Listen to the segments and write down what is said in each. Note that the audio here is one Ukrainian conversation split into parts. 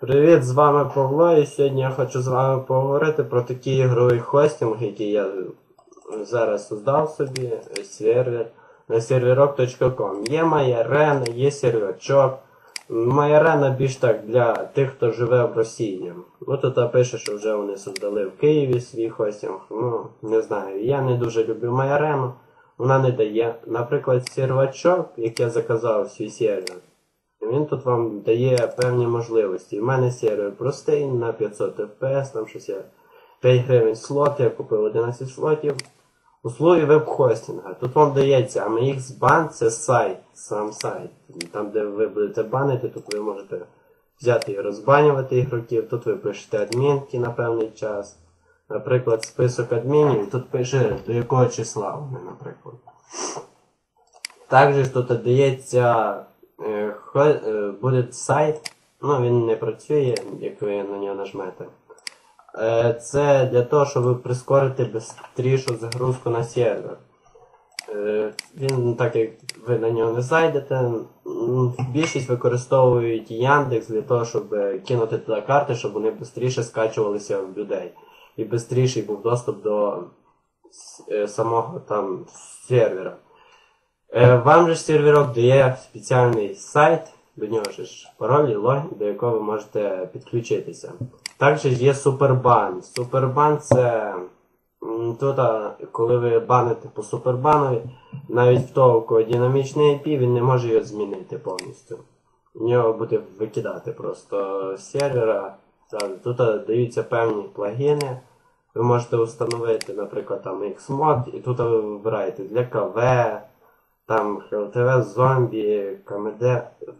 Привіт, з вами Павло, і сьогодні я хочу з вами поговорити про такий ігровий хостинг, який я зараз создав собі, сервер на serverok.com. Є моя є сервачок. Моя більш так для тих, хто живе в Росії. Ну тут пише, що вже вони создали в Києві свій хостинг. Ну, не знаю. Я не дуже люблю мою. Вона не дає. Наприклад, сервачок, як я заказав свій сервер. Він тут вам дає певні можливості. У мене сервер простий на 500 FPS, там щось я 5 гривень слот, я купив 11 слотів. Услуги веб-хостинга. Тут вам дається AMX Ban, це сайт, сам сайт. Там, де ви будете банити, тут ви можете взяти і розбанювати ігроків. Тут ви пишете адмінки на певний час. Наприклад, список адмінів, тут пише до якого числа вони, наприклад. Також тут дається буде сайт, ну він не працює, як ви на нього нажмете. Е, Це для того, щоб прискорити швидшу загрузку на сервер. Е, Він, так як ви на нього не зайдете, більшість використовують Яндекс для того, щоб е, кинути туди карти, щоб вони швидше скачувалися в людей. І швидший був доступ до е, самого там сервера. Е, Вам же ж серверок дає спеціальний сайт, до нього ж пароль і логін, до якого ви можете підключитися. Також є супербан. Супербан це тут, коли ви баните по супербанові, навіть в того, у кого динамічний IP, він не може його змінити повністю. У нього буде викидати просто з сервера. Тут даються певні плагіни. Ви можете встановити, наприклад, там Xmod, і тут ви вибираєте для КВ, там HLTV, зомбі, КМД,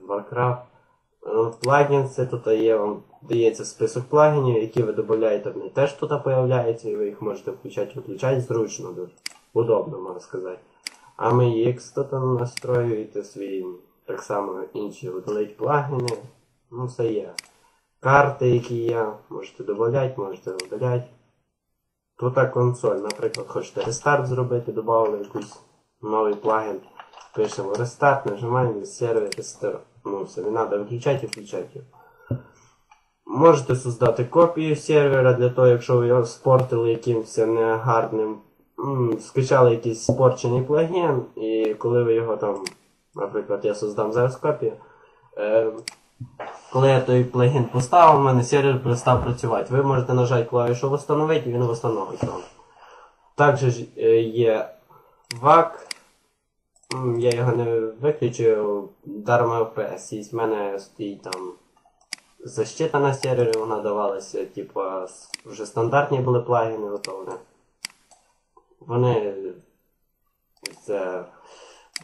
Warcraft. Ну, Плагін це тут є вам дається список плагінів, які ви додаєте, вони теж тут появляються, і ви їх можете включати, виключати зручно дуже. Удобно, можна сказати. А ми X тут настроюєте свої, так само інші видалить плагіни. Ну, все є. Карти, які є, можете додати, можете видаляти. Тут консоль, наприклад, хочете рестарт зробити, додали якийсь новий плагін. Пишемо рестарт, нажимаємо сервер рестарт. Ну все, не треба виключати і включати. Можете создати копію сервера для того, якщо ви його спортили якимось негарним. Скачали якийсь спорчений плагін, і коли ви його там, наприклад, я создам зараз копію. Е, коли я той плагін поставив, у мене сервер перестав працювати. Ви можете нажати клавішу «Восстановити» і він встановить вам. Також є VAC. Я його не виключив. Дарма FPS. І в мене стоїть там защита на сервері, вона давалася, типу, вже стандартні були плагіни готові. Вони. Це.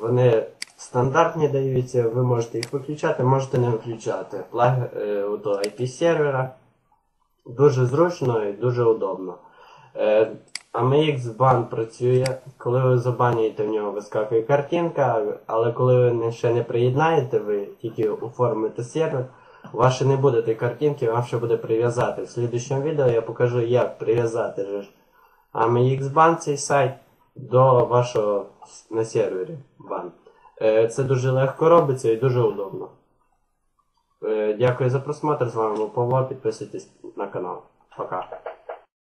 Вони стандартні даються, ви можете їх виключати, можете не виключати. Плаг е, ото IP сервера. Дуже зручно і дуже удобно. Е, AMX бан працює, коли ви забанюєте в нього вискакує картинка, але коли ви ще не приєднаєте, ви тільки оформите сервер, у вас ще не буде тієї картинки, вам ще буде прив'язати. В слідчому відео я покажу, як прив'язати же ж AMX цей сайт до вашого на сервері бан. Е, Це дуже легко робиться і дуже удобно. Е, Дякую за просмотр. З вами був Павло. Підписуйтесь на канал. Пока.